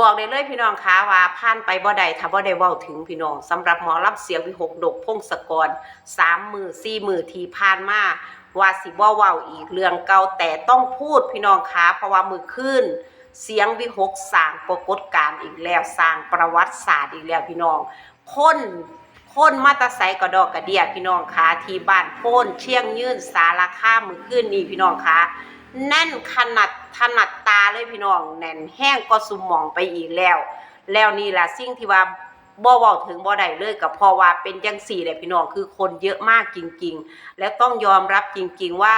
บอกได้เลยพี่น้องคะว่าผ่านไปบ่ได้ถ้าบ่ได้เว้าถึงพี่น้องสำหรับหมอรับเสียงวิหกดกพงศกรสามมือสี่มือทีผ่านมาว่าสิบ่เว้าอีกเรื่องเก่าแต่ต้องพูดพี่น้องคะเพราะว่ามือขึ้นเสียงวิหกสร้างปรากฏการณ์อีกแล้วสร้างประวัติศาสตร์อีกแล้วพี่น้องคนคนมาตาไซกระดอกกระเดียพี่น้องคะที่บ้านโพนเชียงยืนสารคามมือขึ้นนี่พี่น้องคะแน่นขนาด ถนัดตาเลยพี่น้องแน่นแห้งก็สุมมองไปอีกแล้ว แล้วนี่ล่ะสิ่งที่ว่าบ่เว้าถึงบ่ได้เลยก็เพราะว่าเป็นจังสี่แหละพี่น้องคือคนเยอะมากจริง ๆ และต้องยอมรับจริง ๆว่า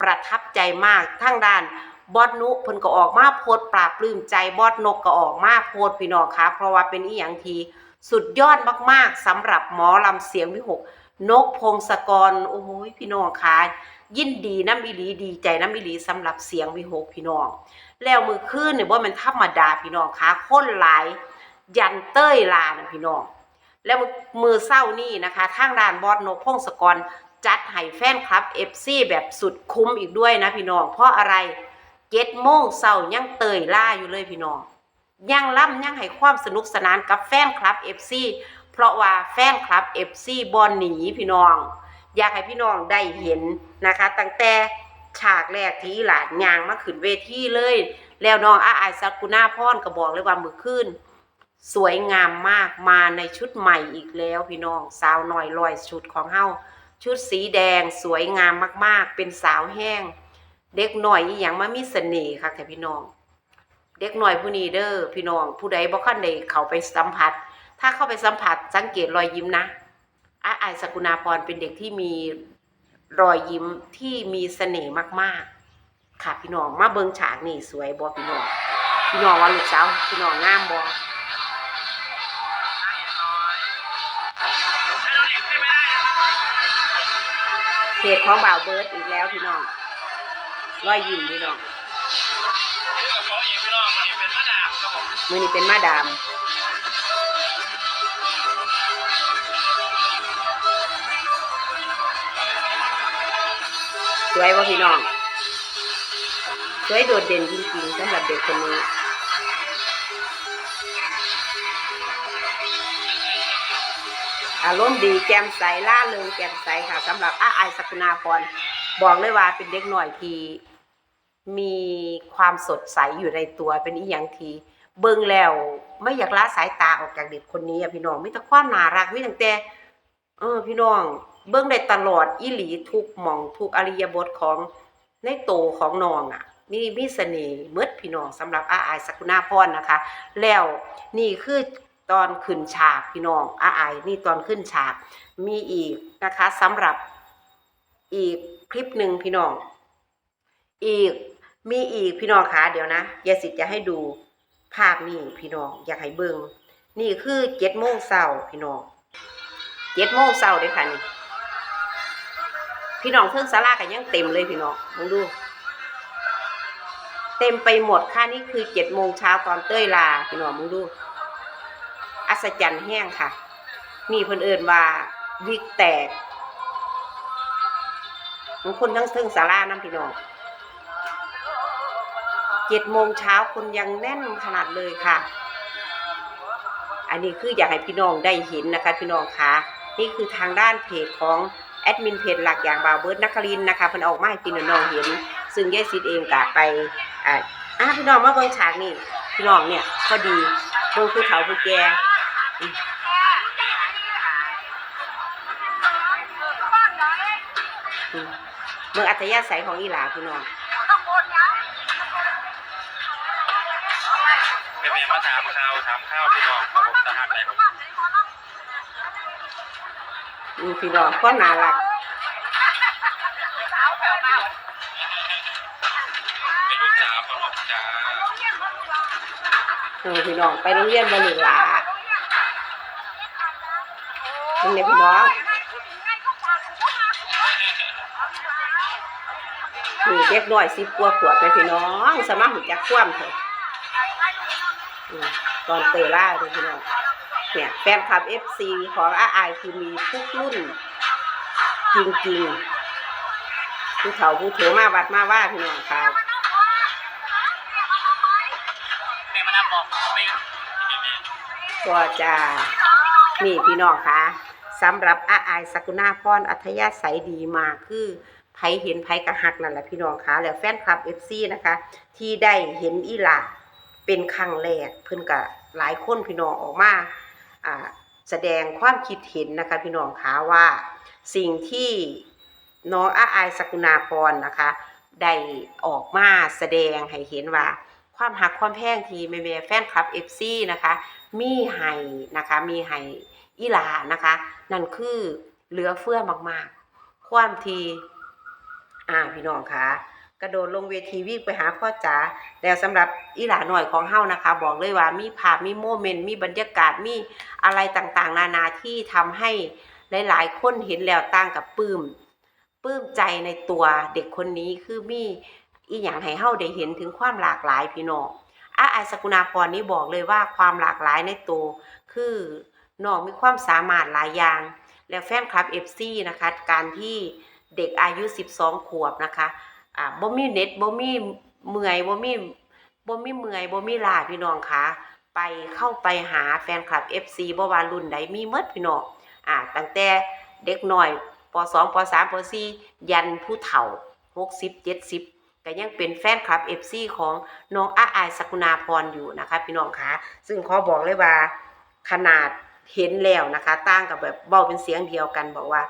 ประทับใจมากทั้งด้านบอดนุเพิ่นก็ออกมาโพดปราบปลื้มใจบอดนกก็ออกมาโพดพี่น้องคะเพราะว่าเป็นอีหยังทีสุดยอดมากๆสำหรับหมอลำเสียงวิหก นกพงศกร โอ้โหพี่น้องคะยินดีน้ำอีหลีดีใจน้ำอีหลีสำหรับเสียงวิหกพี่น้อง แล้วมือคืนเนี่ยว่ามันธรรมดาพี่น้องคะคนหลาย ยันเต้ยลานะพี่น้อง แล้วมือเศร้านี่นะคะทางด้านบอดนกพงศกรจัดให้แฟนคลับเอฟซีแบบสุดคุ้มอีกด้วยนะพี่น้อง เพราะอะไรเจ็ดโมงเศร้ายังเตยล่าอยู่เลยพี่น้องยังล่ำยังให้ความสนุกสนานกับแฟนคลับเอฟซี เพราะว่าแฟนคลับเอฟซีบอลหนีพี่น้อง อยากให้พี่น้องได้เห็นนะคะตั้งแต่ฉากแรกที่หลานยางมาขึ้นเวทีเลย แล้วน้องอาอายสักุณาพรก็บอกเลยว่ามือขึ้น สวยงามมากมาในชุดใหม่อีกแล้วพี่น้องสาวหน่อยลอยชุดของเฮาชุดสีแดงสวยงามมากๆ เป็นสาวแห้ง เด็กหน่อยอีหยังมามีเสน่ห์ค่ะแต่พี่น้อง เด็กหน่อยผู้นี้เด้อพี่น้องผู้ใดบ่คันได้เขาไปสัมผัส ถ้าเข้าไปสัมผัสสังเกตรอยยิ้มนะอาอายสกุณาพรเป็นเด็กที่มีรอยยิ้มที่มีเสน่ห์มากๆ ค่ะพี่น้องมาเบิ่งฉากนี่สวยบ่พี่น้องพี่น้องว่าลูกสาวพี่น้องงามบ่เพจของบ่าวเบิร์ดอีกแล้วพี่น้องรอยยิ้มพี่น้องกับเขาเองพี่น้องมันเป็นมะนาวครับผมมือนี้เป็นมาดาม สวยว่าพี่น้อง สวยโดดเด่นจริงๆสำหรับเด็กคนนี้อารมณ์ดีแจ่มใสล่าเริงแจ่มใสค่ะสำหรับอาไอายสกุณาพรบอกเลยว่าเป็นเด็กหน่อยทีมีความสดใสอยู่ในตัวเป็นอีหยังทีเบิ่งแล้วไม่อยากละสายตาออกจากเด็กคนนี้อะพี่น้องมีแต่ความน่ารักมีตั้งแต่เออพี่น้อง เบิ่งได้ตลอดอีหลีทุกหม่องทุกอริยบทของในโตของน้องอะมีมีเสน่ห์เมดพี่น้องสำหรับอาอายสกุณาพรนะคะ แล้วนี่คือตอนขึ้นฉากพี่น้องอาอายนี่ตอนขึ้นฉากมีอีกนะคะสำหรับอีกคลิปหนึ่งพี่น้อง อีกมีอีกพี่น้องคะเดี๋ยวนะยายสิทธิ์จะให้ดูภาพนี่พี่น้องอยากให้เบิงนี่คือเจ็ดโมงเช้าพี่น้องเจ็ดโมงเช้าเด้อค่ะนี่ พี่น้องเครื่องสารากันยังเต็มเลยพี่น้องมองดู เต็มไปหมดค่ะนี่คือเจ็ดโมงเช้าตอนเต้ยลาพี่น้องมึงดู อัศจรรย์แห้งค่ะนี่เพิ่นเอินว่าวิกแตกบางคนทั้งเทิงสาราน้ำพี่น้องเจ็ดโมงเช้าคนยังแน่นขนาดเลยค่ะ อันนี้คืออยากให้พี่น้องได้เห็นนะคะ พี่น้องคะนี่คือทางด้านเพจของ แอดมินเพจหลักอย่างบาวเบิร์ดนักครินนะคะเพิ่นออกมาให้พี่น้องเห็น ซึ่งยายซิดเองกะไปอ่าอะพี่น้องมาเบิ่งฉากนี่พี่น้องเนี่ยพอดีเบิ่งคือเขาผู้แก่อืมอืมเบิ่งอัธยาศัยของอีหลาพี่น้องเป็นแม่มาถามข่าวถามข้าวพี่น้องครับผมตาหักไหนผม มพี่น้องก็น่ารักเป็นลูกจ๋าเป็นลูกจ๋าเออพี่น้องไปโรงเรียนบ่หนึ่งหลาเป็นไงพี่น้องนี่เด็กน้อยสิบกว่าขวบไปพี่น้อง สมาหุ่จักคว่ำเถอะอืมตอนเตยล่าเลยพี่น้อง เนี่ยแฟนคลับเอฟซีของอาไอคือมีทุกรุ่น จริงๆผู้เฒ่าผู้เถือมาวัดมาว่าพี่น้องครับแม่มามานับบอกไปที่แม่ก็จะนี่พี่น้องคะสำหรับอาอายสกุณาพรอัธยาศัยดีมากคือไผเห็นไผกระหักนั่นแหละพี่น้องคะแล้วแฟนคลับ FC นะคะ ที่ได้เห็นอีหลาเป็นครั้งแรกเพิ่นก็หลายคนพี่น้องออกมา แสดงความคิดเห็นนะคะพี่น้องคะว่าสิ่งที่น้องอาอายสกุณาพรนะคะได้ออกมาแสดงให้เห็นว่า ความหักความแพงที่แม่ๆแฟนคลับ FC นะคะมีให้นะคะมีให้อีลานะคะ นั่นคือเหลือเฟือมากๆ ความทีอ่าพี่น้องคะ กระโดดลงเวทีวิ่งไปหาพ่อจ๋าแล้วสำหรับอีหลาหน่อยของเฮานะคะ บอกเลยว่ามีภาพมีโมเมนต์มีบรรยากาศมีอะไรต่างๆ นานาที่ทำให้หลายๆ คนเห็นแล้วต่างกับปลื้มปลื้มใจในตัวเด็กคนนี้คือมีอีหยังให้เฮาได้เห็นถึงความหลากหลายพี่น้องอาไอายสกุณาพรนี่บอกเลยว่าความหลากหลายในตัวคือน้องมีความสามารถหลายอย่าง แล้วแฟนคลับ FC นะคะ การที่เด็กอายุ 12 ขวบนะคะ อ่าบ่มีเน็ตบ่มีเมื่อยบ่มีบ่มีเมื่อยบ่มีลาพี่น้องคะไปเข้าไปหาแฟนคลับ FC บ่ว่ารุ่นใดมีหมดพี่น้องอ่าตั้งแต่เด็กน้อยป .2 ป .3 ป .4 ยันผู้เฒ่า60 70ก็ยังเป็นแฟนคลับ FC ของน้องอาอายสกุณาพรอยู่นะคะ พี่น้องคะซึ่งขอบอกเลยว่าขนาดเห็นแล้วนะคะต่างกับแบบเบาเป็นเสียงเดียวกันบอกว่า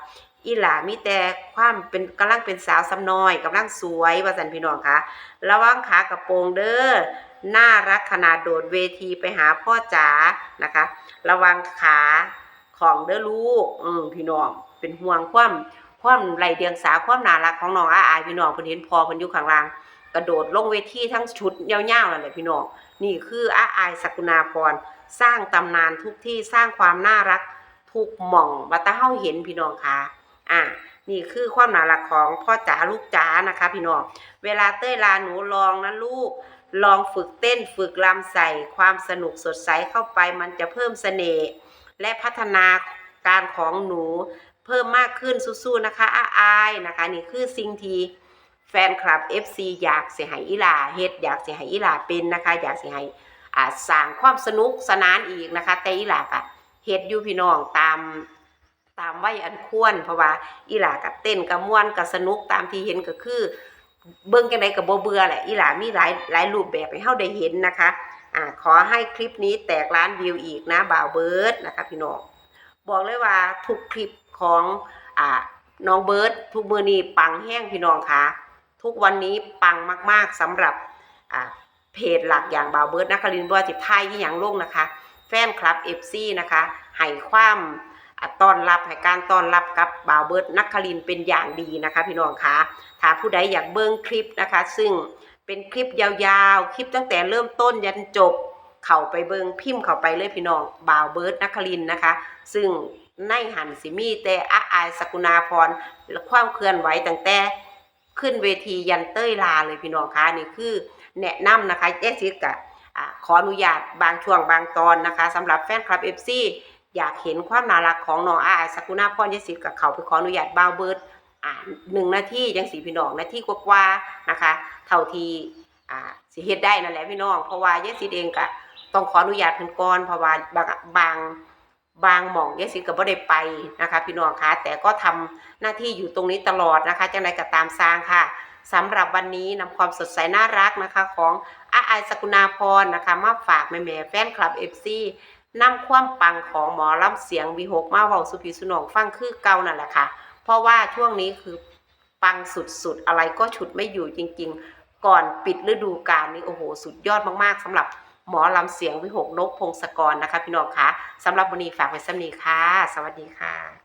อีหลามีแต่ความเป็นกำลังเป็นสาวซ้ำน้อยกำลังสวยว่าสันพี่น้องคะระวังขากระโปรงเด้อน่ารักขนาดโดดเวทีไปหาพ่อจ๋านะคะ ระวังขาของเด้อลูก อืมพี่น้องเป็นห่วงความความไหลเดียงสาความน่ารักของน้องอาอายพี่น้องเพิ่นเห็นพอเพิ่นอยู่ข้างล่างกระโดดลงเวทีทั้งชุดยาวๆนั่นแหละพี่น้องนี่คืออาอายสกุณาพรสร้างตำนานทุกที่สร้างความน่ารักทุกหม่องวัตาเฮาเห็นพี่น้องคะ อะนี่คือความน่ารักของพ่อจ๋าลูกจ๋านะคะ พี่น้องเวลาเต้ยลาหนูลองนะลูก ลองฝึกเต้นฝึกรำใส่ความสนุกสดใสเข้าไปมันจะเพิ่มเสน่ห์และพัฒนาการของหนูเพิ่มมากขึ้นสู้ๆนะคะอาอายนะคะ นี่คือสิ่งที่แฟนคลับ FC อยากเสียหายอีหลาเฮ็ดอยากเสียหายอีหลาเป็นนะคะ อยากเสียหายอ่าสร้างความสนุกสนานอีกนะคะ แต่อีหลากะเฮ็ดอยู่พี่น้องตาม ตามวัยอันควร เพราะว่าอีหลากะเต้นกะม่วนกะสนุกตามที่เห็นก็คือ เบิ่งจังไดก็บ่เบื่อแหละอีหลามีหลายหลายรูปแบบให้เฮาได้เห็นนะคะอ่าขอให้คลิปนี้แตกล้านวิวอีกนะบ่าวเบิร์ดนะคะพี่น้องบอกเลยว่าทุกคลิปของอ่าน้องเบิร์ดทุกมือนี้ปังแห้งพี่น้องคะทุกวันนี้ปังมากๆสำหรับอ่าเพจหลักอย่างบาวเบิร์ดนักลินบัวจิบไทยที่อย่างลงนะคะ แฟนคลับ FC นะคะให้ความ ต้อนรับให้การต้อนรับกับบ่าวเบิร์ดนักคลินเป็นอย่างดีนะคะ พี่น้องคะถ้าผู้ใดอยากเบิ้งคลิปนะคะ ซึ่งเป็นคลิปยาวๆ คลิปตั้งแต่เริ่มต้นยันจบเข้าไปเบิงพิมพ์เข้าไปเลยพี่น้องบ่าวเบิร์ดนักคลินนะคะ ซึ่งในหันสิมีแต่อาอายสกุณาพรและความเคลื่อนไหวตั้งแต่ขึ้นเวทียันเต้ยลาเลยพี่น้องคะนี่คือแนะนำนะคะเจสซิกะขออนุญาตบางช่วงบางตอนนะคะสำหรับแฟนคลับ FC อยากเห็นความน่ารักของน้องอาอายสกุณาพรเจสซิกะเขาไปขออนุญาตบาวเบิร์ดอ่าหนึ่งนาทียังสีพี่น้องนาทีกว่าๆนะคะ เท่าที่อ่าสิเฮ็ดได้นั่นแหละพี่น้อง เพราะว่ายสิษย์เองก็ต้องขออนุญาตเพิ่นก่อนเพราะว่าบางบางบางหม่องยสิษย์ก็บ่ได้ไปนะคะ พี่น้องคะแต่ก็ทำหน้าที่อยู่ตรงนี้ตลอดนะคะจังไรก็ตามสร้างค่ะสำหรับวันนี้นำความสดใสน่ารักนะคะ ของอาไอสกุณาพรนะคะ มาฝากแม่แม่แฟนคลับเอฟซี นำความปังของหมอลำเสียงวีหกมาเว้าสุพีสุนองฟังคือเก่านั่นแหละค่ะ เพราะว่าช่วงนี้คือปังสุดๆ อะไรก็ฉุดไม่อยู่จริงๆ ก่อนปิดฤดูกาลนี้โอ้โห สุดยอดมากๆสำหรับหมอลำเสียงวิหกนกพงศกรนะคะ พี่น้องคะสำหรับวันนี้ฝากไว้สำนีค่ะ สวัสดีค่ะ